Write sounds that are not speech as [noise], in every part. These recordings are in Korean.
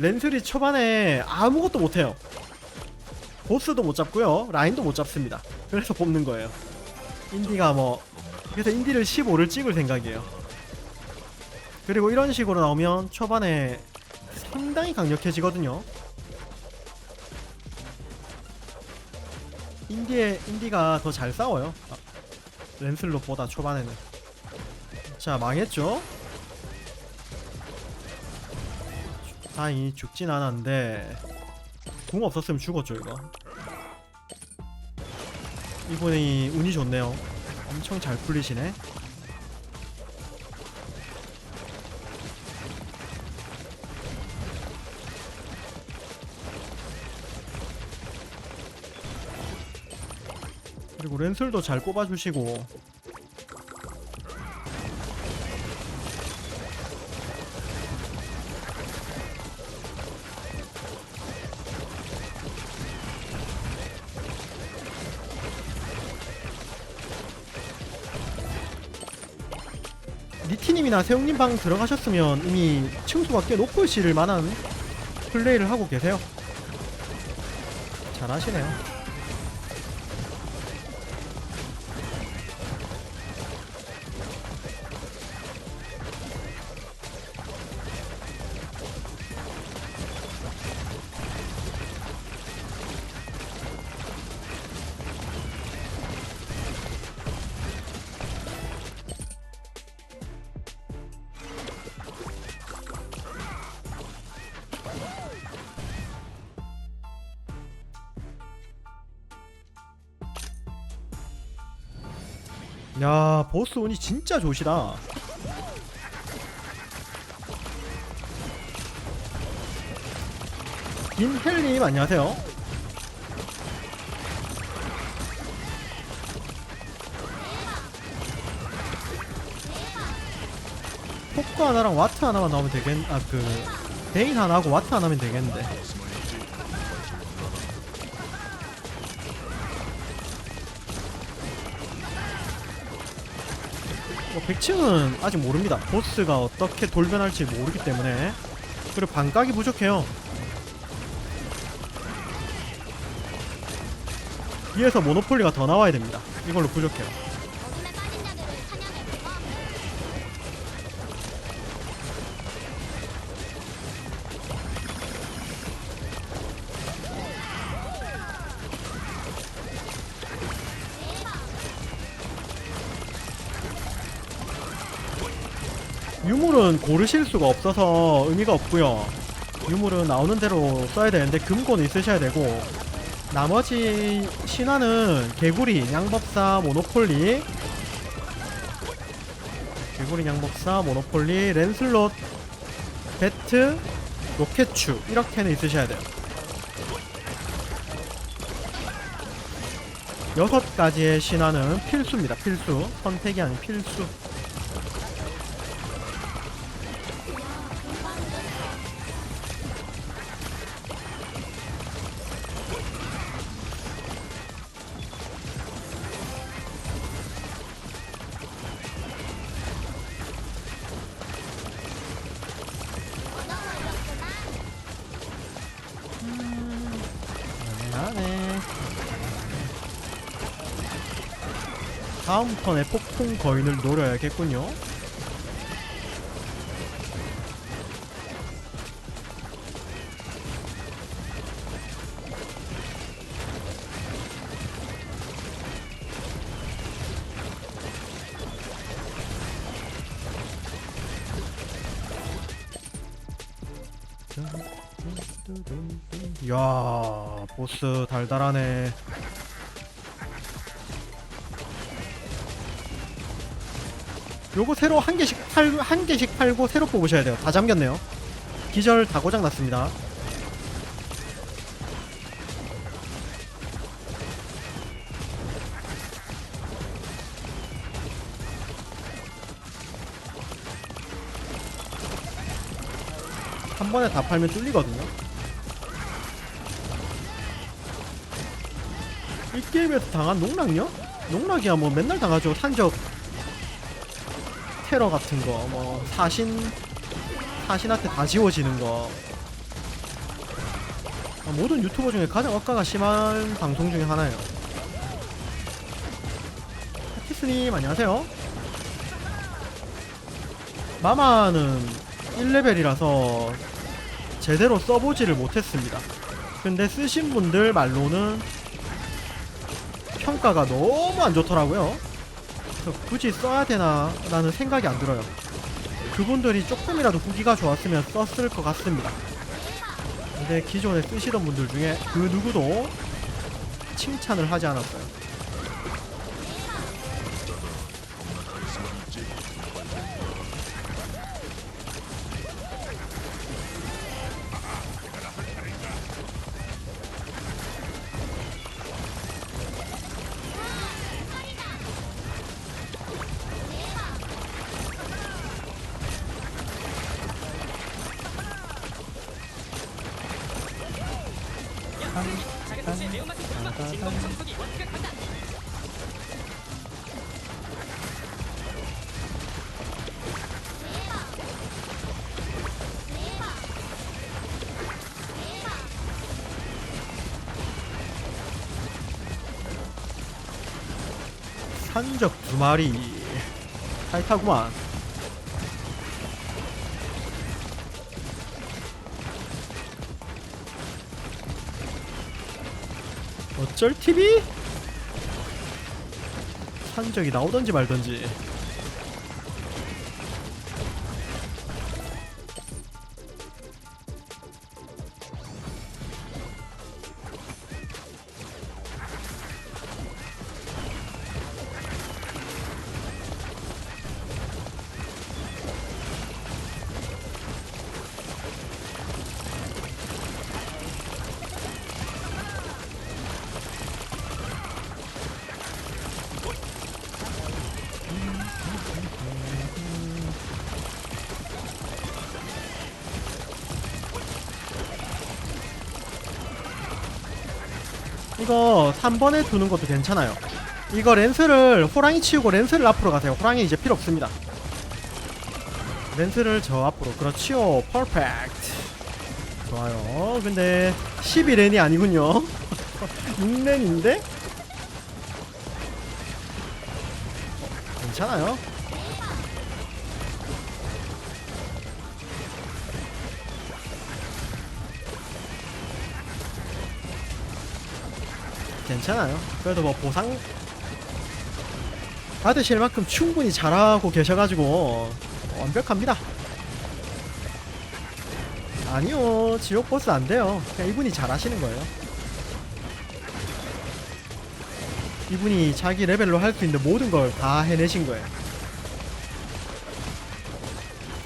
렌슬이 초반에 아무것도 못해요. 보스도 못 잡고요. 라인도 못 잡습니다. 그래서 뽑는 거예요. 인디가 뭐 그래서 인디를 15를 찍을 생각이에요. 그리고 이런 식으로 나오면 초반에 상당히 강력해지거든요. 인디의 인디가 더 잘 싸워요. 아, 렌슬롯보다 초반에는. 자 망했죠? 다행히 죽진 않았는데 궁 없었으면 죽었죠 이거. 이분이 운이 좋네요. 엄청 잘 풀리시네. 그리고 렌슬도 잘 꼽아주시고 니티님이나 세웅님 방 들어가셨으면 이미 층수가 꽤 높으실 만한 플레이를 하고 계세요. 잘하시네요. 야 보스 운이 진짜 좋으시다. 김헬님 안녕하세요. 포크 하나랑 와트 하나만 나오면 되겠.. 아그 베인 하나하고 와트 하나면 되겠는데 뭐 100층은 아직 모릅니다. 보스가 어떻게 돌변할지 모르기 때문에 그리고 반각이 부족해요. 위에서 모노폴리가 더 나와야 됩니다. 이걸로 부족해요. 유물은 고르실 수가 없어서 의미가 없고요. 유물은 나오는 대로 써야 되는데 금고는 있으셔야 되고 나머지 신화는 개구리, 양법사, 모노폴리 개구리, 양법사, 모노폴리, 랜슬롯, 배트, 로켓추 이렇게는 있으셔야 돼요. 여섯 가지의 신화는 필수입니다. 필수. 선택이 아닌 필수. 다음 턴에 폭풍 거인을 노려야겠군요. 이야 보스 달달하네 요거 새로 한 개씩 팔, 한 개씩 팔고 새로 뽑으셔야 돼요. 다 잠겼네요. 기절 다 고장 났습니다. 한 번에 다 팔면 뚫리거든요. 이 게임에서 당한 농락요? 농락이야. 뭐 맨날 당하죠. 산적 테러 같은 거 뭐 사신 사신한테 다 지워지는 거 모든 유튜버 중에 가장 억가가 심한 방송 중에 하나예요. 파티스님 안녕하세요. 마마는 1레벨이라서 제대로 써보지를 못했습니다. 근데 쓰신 분들 말로는 평가가 너무 안 좋더라고요. 굳이 써야 되나 라는 생각이 안 들어요. 그분들이 조금이라도 후기가 좋았으면 썼을 것 같습니다. 근데 기존에 쓰시던 분들 중에 그 누구도 칭찬을 하지 않았어요. 산적 두 마리. 타이타구만. 어쩔 TV? 산적이 나오던지 말던지 이거 3번에 두는 것도 괜찮아요. 이거 렌스를 호랑이 치우고 렌스를 앞으로 가세요. 호랑이 이제 필요 없습니다. 렌스를 저 앞으로. 그렇지요. 퍼펙트. 좋아요. 근데 12렌이 아니군요. [laughs] 6렌인데? 괜찮아요 괜찮아요. 그래도 뭐 보상 받으실 만큼 충분히 잘하고 계셔가지고 완벽합니다. 아니요, 지옥 보스 안 돼요. 그냥 이분이 잘하시는 거예요. 이분이 자기 레벨로 할 수 있는 모든 걸 다 해내신 거예요.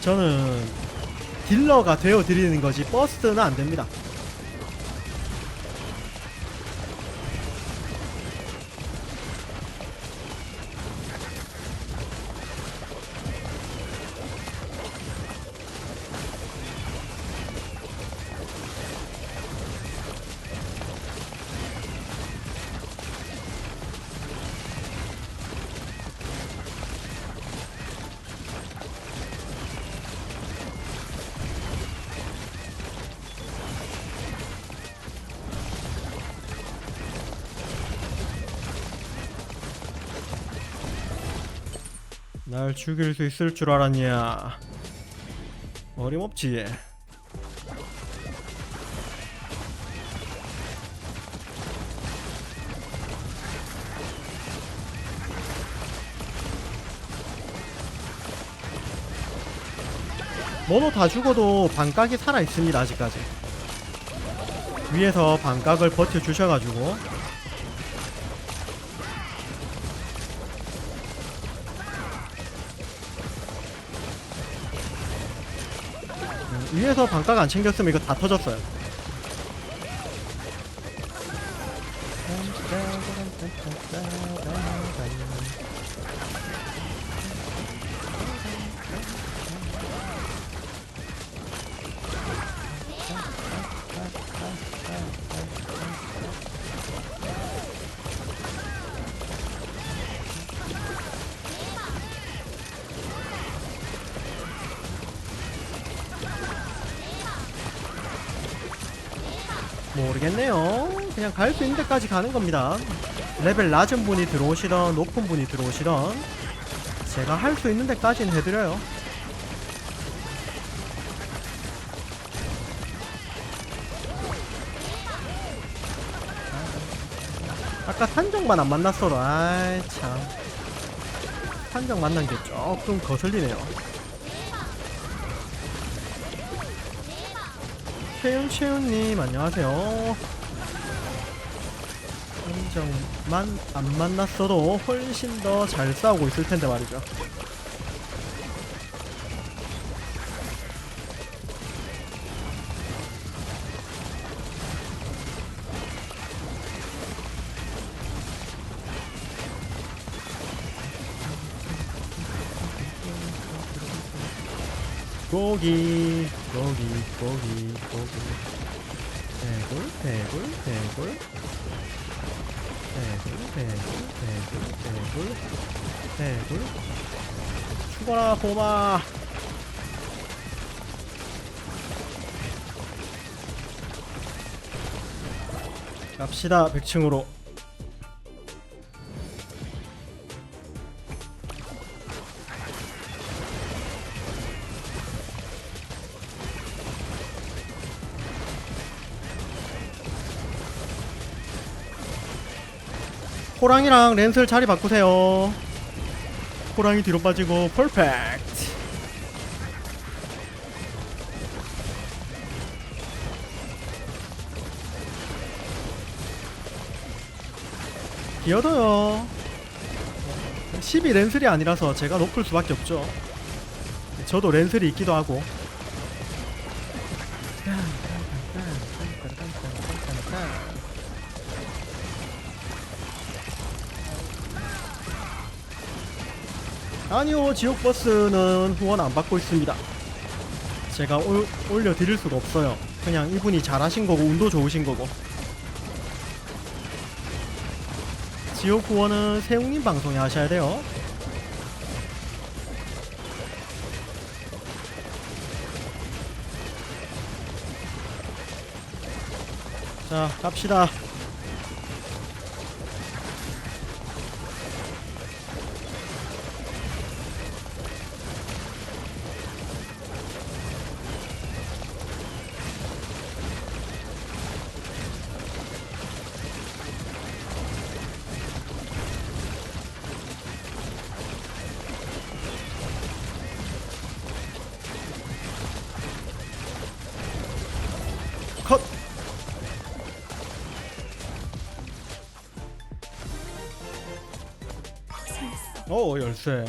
저는 딜러가 되어 드리는 거지 버스는 안 됩니다. 날 죽일 수 있을 줄 알았냐? 어림없지. 모노 다 죽어도 반각이 살아 있습니다 아직까지. 위에서 반각을 버텨 주셔가지고 위에서 방가가 안 챙겼으면 이거 다 터졌어요. 모르겠네요. 그냥 갈 수 있는 데까지 가는 겁니다. 레벨 낮은 분이 들어오시던 높은 분이 들어오시던 제가 할 수 있는 데까지는 해드려요. 아까 산정만 안 만났어도 아이 참 산정 만난 게 조금 거슬리네요. 최윤 최윤님 안녕하세요. 산정만 안 만났어도 훨씬 더 잘 싸우고 있을 텐데 말이죠. 고기 고기 고기 고기. 대굴 대굴 대굴. 대굴 대굴 대굴 대굴. 대굴. 죽어라 보마. 갑시다 100층으로 호랑이랑 랜슬 자리 바꾸세요. 호랑이 뒤로 빠지고 퍼펙트. 기어도요. 12 랜슬이 아니라서 제가 높을 수밖에 없죠. 저도 랜슬이 있기도 하고. 아니요 지옥 버스는 후원 안 받고 있습니다. 제가 올, 올려드릴 수가 없어요. 그냥 이분이 잘하신 거고 운도 좋으신 거고. 지옥 후원은 세웅님 방송에 하셔야 돼요. 자 갑시다 오 열쇠